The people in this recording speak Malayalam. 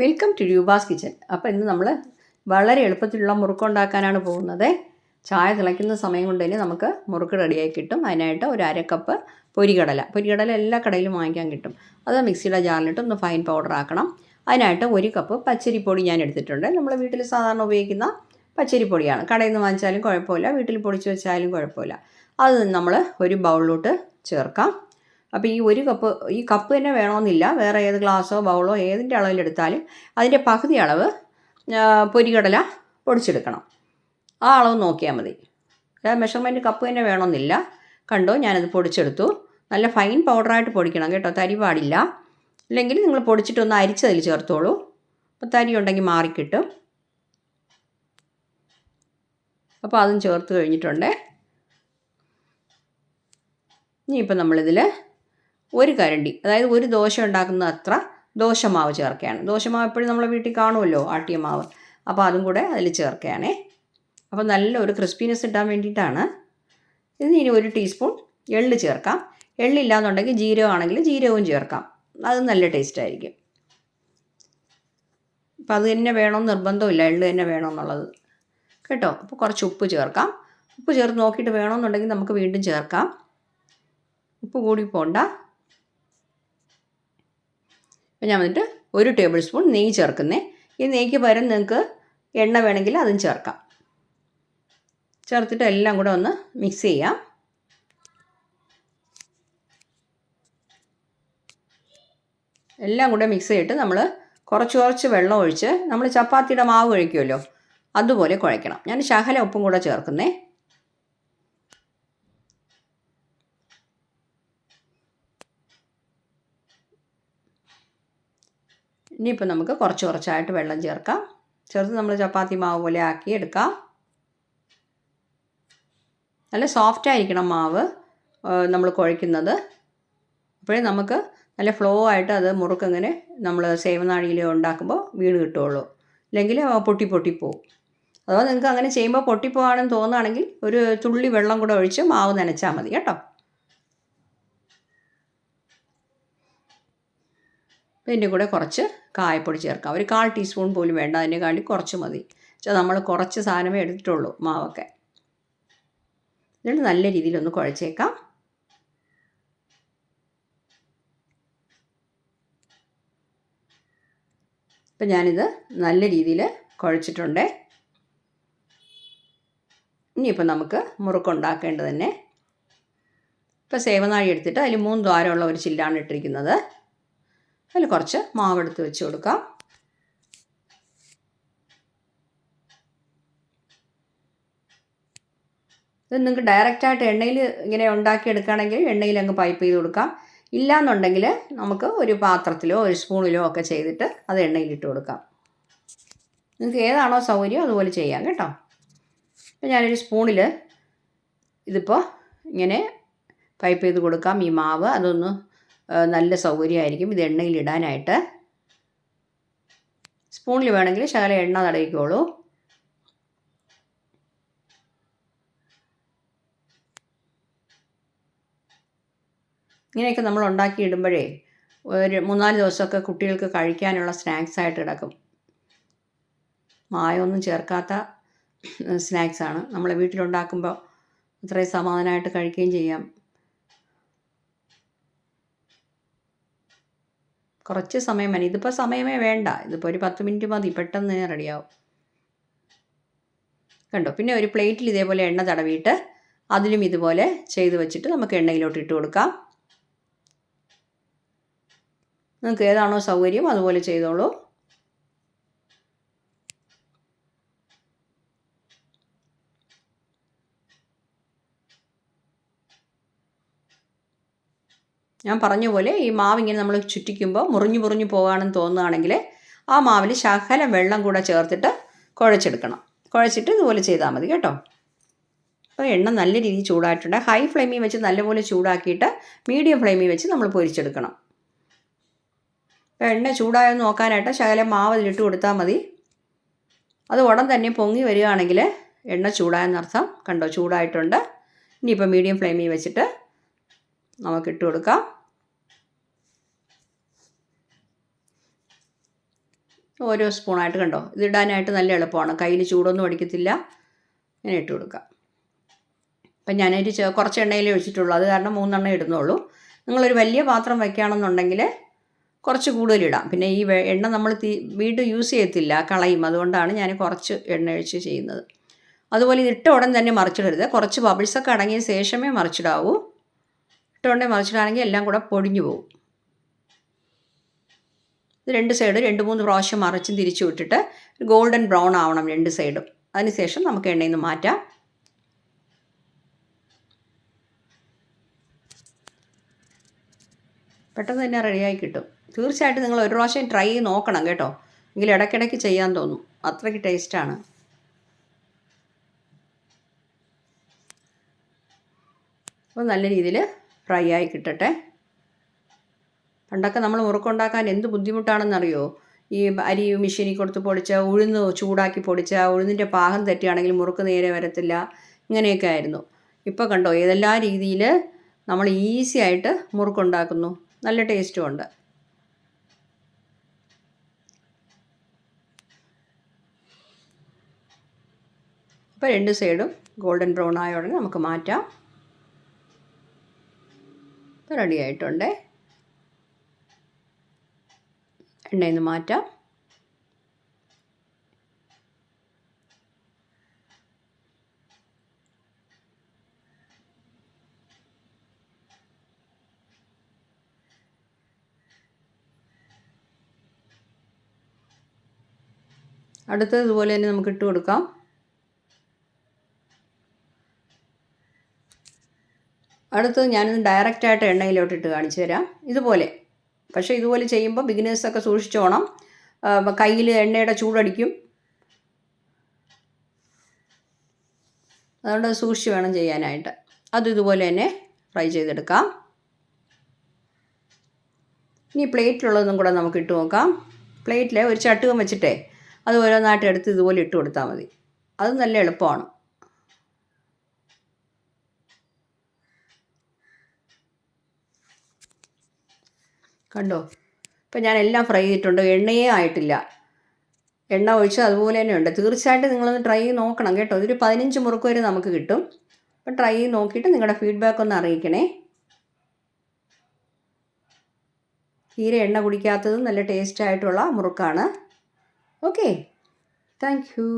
വെൽക്കം ടു രൂപാസ് കിച്ചൻ അപ്പോൾ ഇന്ന് നമ്മൾ വളരെ എളുപ്പത്തിലുള്ള മുറുക്ക് ഉണ്ടാക്കാനാണ് പോകുന്നത്. ചായ തിളയ്ക്കുന്ന സമയം കൊണ്ട് തന്നെ നമുക്ക് മുറുക്ക് റെഡിയായി കിട്ടും. അതിനായിട്ട് ഒരു അര കപ്പ് പൊരികടല. പൊരികടല എല്ലാ കടയിലും വാങ്ങിക്കാൻ കിട്ടും. അത് മിക്സിയുടെ ജാറിലിട്ട് ഒന്ന് ഫൈൻ പൗഡർ ആക്കണം. അതിനായിട്ട് ഒരു കപ്പ് പച്ചരിപ്പൊടി ഞാൻ എടുത്തിട്ടുണ്ട്. നമ്മൾ വീട്ടിൽ സാധാരണ ഉപയോഗിക്കുന്ന പച്ചരിപ്പൊടിയാണ്. കടയിൽ നിന്ന് വാങ്ങിച്ചാലും കുഴപ്പമില്ല. വീട്ടിൽ പൊടിച്ച് വെച്ചാലും കുഴപ്പമില്ല. അത് നമ്മൾ ഒരു ബൗളിലോട്ട് ചേർക്കാം. അപ്പോൾ ഈ ഒരു കപ്പ് ഈ കപ്പ് തന്നെ വേണമെന്നില്ല. വേറെ ഏത് ഗ്ലാസോ ബൗളോ ഏതിന്റെ അളവിലെടുത്താലും അതിന്റെ പകുതി അളവ് പൊരികടല പൊടിച്ചെടുക്കണം. ആ അളവ് നോക്കിയാൽ മതി. മെഷർമെന്റ് കപ്പ് തന്നെ വേണമെന്നില്ല. കണ്ടോ? ഞാനത് പൊടിച്ചെടുത്തു. നല്ല ഫൈൻ പൗഡറായിട്ട് പൊടിക്കണം കേട്ടോ. തരി പാടില്ല. അല്ലെങ്കിൽ നിങ്ങൾ പൊടിച്ചിട്ടൊന്ന് അരിച്ചതിൽ ചേർത്തോളൂ. അപ്പോൾ തരി ഉണ്ടെങ്കിൽ മാറിക്കിട്ടും. അപ്പോൾ അതും ചേർത്ത് കഴിഞ്ഞിട്ടുണ്ട്. ഇനിയിപ്പോൾ നമ്മളിതിൽ ഒരു കരണ്ടി അതായത് ഒരു ദോശ ഉണ്ടാക്കുന്ന അത്ര ദോശമാവ് ചേർക്കുകയാണ്. ദോശമാവ് എപ്പോഴും നമ്മളെ വീട്ടിൽ കാണുമല്ലോ ആട്ടിയ മാവ് അപ്പോൾ അതും കൂടെ അതിൽ ചേർക്കുകയാണേ. അപ്പോൾ നല്ല ഒരു ക്രിസ്പിനെസ് ഇട്ടാൻ വേണ്ടിയിട്ടാണ് ഇതിന് ഇനി ഒരു ടീസ്പൂൺ എള്ള് ചേർക്കാം. എള്ളില്ലാന്നുണ്ടെങ്കിൽ ജീരകമാണെങ്കിൽ ജീരകവും ചേർക്കാം. അത് നല്ല ടേസ്റ്റ് ആയിരിക്കും. അപ്പം അത് തന്നെ വേണമെന്ന് നിർബന്ധമില്ല. എള്ള് തന്നെ വേണമെന്നുള്ളത് കേട്ടോ? അപ്പോൾ കുറച്ച് ഉപ്പ് ചേർക്കാം. ഉപ്പ് ചേർത്ത് നോക്കിയിട്ട് വേണമെന്നുണ്ടെങ്കിൽ നമുക്ക് വീണ്ടും ചേർക്കാം. ഉപ്പ് കൂടി പോണ്ട. അപ്പം ഞാൻ വന്നിട്ട് ഒരു ടേബിൾ സ്പൂൺ നെയ്യ് ചേർക്കുന്നേ. ഈ നെയ്ക്ക് പകരം നിങ്ങൾക്ക് എണ്ണ വേണമെങ്കിൽ അതും ചേർക്കാം. ചേർത്തിട്ട് എല്ലാം കൂടെ ഒന്ന് മിക്സ് ചെയ്യാം. എല്ലാം കൂടെ മിക്സ് ചെയ്തിട്ട് നമ്മൾ കുറച്ച് കുറച്ച് വെള്ളം ഒഴിച്ച് നമ്മൾ ചപ്പാത്തിയുടെ മാവ് കഴിക്കുമല്ലോ അതുപോലെ കുഴയ്ക്കണം. ഞാൻ ശകല ഉപ്പും കൂടെ ചേർക്കുന്നേ. ഇനിയിപ്പോൾ നമുക്ക് കുറച്ച് കുറച്ചായിട്ട് വെള്ളം ചേർക്കാം. ചേർത്ത് നമ്മൾ ചപ്പാത്തി മാവ് പോലെ ആക്കി എടുക്കാം. നല്ല സോഫ്റ്റ് ആയിരിക്കണം മാവ് നമ്മൾ കുഴയ്ക്കുന്നത്. അപ്പോഴേ നമുക്ക് നല്ല ഫ്ലോ ആയിട്ട് അത് മുറുക്കങ്ങനെ നമ്മൾ സേവനാഴിയിൽ ഉണ്ടാക്കുമ്പോൾ വീണ് കിട്ടുള്ളൂ ഇല്ലെങ്കിൽ പൊട്ടി പൊട്ടിപ്പോവും അഥവാ നിങ്ങൾക്ക് അങ്ങനെ ചെയ്യുമ്പോൾ പൊട്ടിപ്പോവാണെന്ന് തോന്നുകയാണെങ്കിൽ ഒരു തുള്ളി വെള്ളം കൂടെ ഒഴിച്ച് മാവ് നനച്ചാൽ മതി കേട്ടോ. ഇതിന്റെ കൂടെ കുറച്ച് കായപ്പൊടി ചേർക്കാം. ഒരു കാൽ ടീസ്പൂൺ പോലും വേണ്ട അതിനേക്കാട്ടി കുറച്ച് മതി. പക്ഷേ നമ്മൾ കുറച്ച് സാധനമേ എടുത്തിട്ടുള്ളൂ മാവൊക്കെ. എന്നിട്ട് നല്ല രീതിയിലൊന്ന് കുഴച്ചേക്കാം. ഇപ്പം ഞാനിത് നല്ല രീതിയിൽ കുഴച്ചിട്ടുണ്ട്. ഇനിയിപ്പോൾ നമുക്ക് മുറുക്കുണ്ടാക്കേണ്ടത് തന്നെ. ഇപ്പോൾ സേവനാഴി എടുത്തിട്ട് അതിൽ മൂന്ന് ദ്വാരമുള്ള ഒരു ചില്ലാണ് ഇട്ടിരിക്കുന്നത്. അതിൽ കുറച്ച് മാവെടുത്ത് വെച്ച് കൊടുക്കാം. ഇത് നിങ്ങൾക്ക് ഡയറക്റ്റായിട്ട് എണ്ണയിൽ ഇങ്ങനെ ഉണ്ടാക്കിയെടുക്കുകയാണെങ്കിൽ എണ്ണയിൽ അങ്ങ് പൈപ്പ് ചെയ്ത് കൊടുക്കാം. ഇല്ലയെന്നുണ്ടെങ്കിൽ നമുക്ക് ഒരു പാത്രത്തിലോ ഒരു സ്പൂണിലോ ഒക്കെ ചെയ്തിട്ട് അത് എണ്ണയിലിട്ട് കൊടുക്കാം. നിങ്ങൾക്ക് ഏതാണോ സൗകര്യം അതുപോലെ ചെയ്യാം കേട്ടോ. ഇപ്പം ഞാനൊരു സ്പൂണിൽ ഇതിപ്പോൾ ഇങ്ങനെ പൈപ്പ് ചെയ്ത് കൊടുക്കാം ഈ മാവ്. അതൊന്ന് നല്ല സൗകര്യമായിരിക്കും. ഇത് എണ്ണയിൽ ഇടാനായിട്ട്. സ്പൂണിൽ വേണമെങ്കിൽ ശകലം എണ്ണ തടയിക്കോളൂ ഇങ്ങനെയൊക്കെ നമ്മൾ ഉണ്ടാക്കി ഇടുമ്പോഴേ ഒരു മൂന്നാൽ ദിവസമൊക്കെ കുട്ടികൾക്ക് കഴിക്കാനുള്ള സ്നാക്സ് ആയിട്ട് കിടക്കും. മായമൊന്നും ചേർക്കാത്ത സ്നാക്സാണ് നമ്മളെ വീട്ടിലുണ്ടാക്കുമ്പോൾ അത്രയും സമാധാനമായിട്ട് കഴിക്കുകയും ചെയ്യാം. കുറച്ച് സമയം മതി ഇതിപ്പോൾ സമയമേ വേണ്ട. ഇതിപ്പോൾ ഒരു പത്ത് മിനിറ്റ് മതി. പെട്ടെന്ന് റെഡിയാവും. കണ്ടോ? പിന്നെ ഒരു പ്ലേറ്റിൽ ഇതേപോലെ എണ്ണ തടവിയിട്ട് അതിലും ഇതുപോലെ ചെയ്ത് വെച്ചിട്ട് നമുക്ക് എണ്ണയിലോട്ട് ഇട്ട് കൊടുക്കാം. നിങ്ങൾക്ക് ഏതാണോ സൗകര്യം അതുപോലെ ചെയ്തോളൂ. ഞാൻ പറഞ്ഞ പോലെ ഈ മാവ് ഇങ്ങനെ നമ്മൾ ചുറ്റിക്കുമ്പോൾ മുറിഞ്ഞു മുറിഞ്ഞു പോകുകയാണെന്ന് തോന്നുകയാണെങ്കിൽ ആ മാവിൽ ശകലം വെള്ളം കൂടെ ചേർത്തിട്ട് കുഴച്ചെടുക്കണം. കുഴച്ചിട്ട് ഇതുപോലെ ചെയ്താൽ മതി കേട്ടോ. അപ്പോൾ എണ്ണ നല്ല രീതിയിൽ ചൂടായിട്ടുണ്ട്. ഹൈ ഫ്ലെയിമിൽ വെച്ച് നല്ലപോലെ ചൂടാക്കിയിട്ട് മീഡിയം ഫ്ലെയിമിൽ വെച്ച് നമ്മൾ പൊരിച്ചെടുക്കണം. അപ്പോൾ എണ്ണ ചൂടായെന്ന് നോക്കാനായിട്ട് ശകലം മാവ് അതിലിട്ട് കൊടുത്താൽ മതി. അത് ഉടൻ തന്നെ പൊങ്ങി വരികയാണെങ്കിൽ എണ്ണ ചൂടായെന്നർത്ഥം കണ്ടോ? ചൂടായിട്ടുണ്ട്. ഇനിയിപ്പോൾ മീഡിയം ഫ്ലെയിമിൽ വെച്ചിട്ട് നമുക്ക് ഇട്ട് കൊടുക്കാം. ഓരോ സ്പൂണായിട്ട് കണ്ടോ? ഇതിടാനായിട്ട് നല്ല എളുപ്പമാണ്. കയ്യിൽ ചൂടൊന്നും അടിക്കത്തില്ല. ഇങ്ങനെ ഇട്ട് കൊടുക്കാം. അപ്പം ഞാനൊരു കുറച്ച് എണ്ണയിലേ ഒഴിച്ചിട്ടുള്ളൂ. അത് കാരണം മൂന്നെണ്ണം ഇടുന്നുള്ളൂ. നിങ്ങളൊരു വലിയ പാത്രം വയ്ക്കുകയാണെന്നുണ്ടെങ്കിൽ കുറച്ച് കൂടുതൽ ഇടാം. പിന്നെ ഈ എണ്ണ നമ്മൾ തീ വീണ്ടും യൂസ് ചെയ്യത്തില്ല. കളയും. അതുകൊണ്ടാണ് ഞാൻ കുറച്ച് എണ്ണ ഒഴിച്ച് ചെയ്യുന്നത്. അതുപോലെ ഇതിട്ട ഉടൻ തന്നെ മറിച്ചിടരുത്. കുറച്ച് ബബിൾസൊക്കെ അടങ്ങിയ ശേഷമേ മറിച്ചിടാവൂ. ഇട്ട മറിച്ചിട്ടാണെങ്കിൽ എല്ലാം കൂടെ പൊടിഞ്ഞു പോകും. രണ്ട് സൈഡ് രണ്ട് മൂന്ന് പ്രാവശ്യം മറിച്ചും തിരിച്ചു വിട്ടിട്ട് ഗോൾഡൻ ബ്രൗൺ ആവണം രണ്ട് സൈഡും അതിനുശേഷം നമുക്ക് എണ്ണയിൽ നിന്ന് മാറ്റാം. പെട്ടെന്ന് തന്നെ റെഡിയായി കിട്ടും. തീർച്ചയായിട്ടും നിങ്ങൾ ഒരു പ്രാവശ്യം ട്രൈ ചെയ്ത് നോക്കണം കേട്ടോ. എങ്കിൽ ഇടയ്ക്കിടയ്ക്ക് ചെയ്യാൻ തോന്നും. അത്രയ്ക്ക് ടേസ്റ്റാണ് അപ്പോൾ നല്ല രീതിയിൽ ഫ്രൈ ആയി കിട്ടട്ടെ. പണ്ടൊക്കെ നമ്മൾ മുറുക്കുണ്ടാക്കാൻ എന്ത് ബുദ്ധിമുട്ടാണെന്നറിയോ? ഈ അരി മെഷീനിൽ കൊടുത്ത് പൊടിച്ച ഉഴുന്ന് ചൂടാക്കി പൊടിച്ച ഉഴുന്നിന്റെ പാകം തെറ്റുകയാണെങ്കിൽ മുറുക്ക് നേരെ വരത്തില്ല. ഇങ്ങനെയൊക്കെ ആയിരുന്നു. ഇപ്പോൾ കണ്ടോ ഏതെല്ലാം രീതിയിൽ നമ്മൾ ഈസി ആയിട്ട് മുറുക്കുണ്ടാക്കുന്നു. നല്ല ടേസ്റ്റും ഉണ്ട്. അപ്പോൾ രണ്ട് സൈഡും ഗോൾഡൻ ബ്രൗൺ ആയ ഉടനെ നമുക്ക് മാറ്റാം. ഇപ്പോൾ റെഡി ആയിട്ടുണ്ട് എണ്ണയിൽ നിന്ന് മാറ്റാം. അടുത്തത് ഇതുപോലെ തന്നെ നമുക്ക് ഇട്ട് കൊടുക്കാം. അടുത്തത് ഞാനിത് ഡയറക്റ്റായിട്ട് എണ്ണയിലോട്ട് ഇട്ട് കാണിച്ചു തരാം. ഇതുപോലെ. പക്ഷേ ഇതുപോലെ ചെയ്യുമ്പോൾ ബിഗിനേഴ്സൊക്കെ സൂക്ഷിച്ചോണം. കയ്യിൽ എണ്ണയുടെ ചൂടടിക്കും. അതുകൊണ്ട് സൂക്ഷിച്ച് വേണം ചെയ്യാനായിട്ട്. അത് ഇതുപോലെ തന്നെ ഫ്രൈ ചെയ്തെടുക്കാം. ഇനി പ്ലേറ്റിലുള്ളതും കൂടെ നമുക്ക് ഇട്ട് നോക്കാം. പ്ലേറ്റിൽ ഒരു ചട്ടുകം വെച്ചിട്ടേ അത് ഓരോന്നായിട്ട് എടുത്ത് ഇതുപോലെ ഇട്ട് കൊടുത്താൽ മതി. അത് നല്ല എളുപ്പമാണ്. കണ്ടോ? ഇപ്പം ഞാൻ എല്ലാം ഫ്രൈ ചെയ്തിട്ടുണ്ട്. എണ്ണയേ ആയിട്ടില്ല. എണ്ണ ഒഴിച്ച് അതുപോലെ തന്നെ ഉണ്ട് തീർച്ചയായിട്ടും നിങ്ങളൊന്ന് ട്രൈ ചെയ്ത് നോക്കണം കേട്ടോ. ഇതൊരു പതിനഞ്ച് മുറുക്ക് വരെ നമുക്ക് കിട്ടും. അപ്പം ട്രൈ ചെയ്ത് നോക്കിയിട്ട് നിങ്ങളുടെ ഫീഡ്ബാക്ക് ഒന്ന് അറിയിക്കണേ. തീരെ എണ്ണ കുടിക്കാത്തതും നല്ല ടേസ്റ്റ് ആയിട്ടുള്ള മുറുക്കാണ്. Okay thank you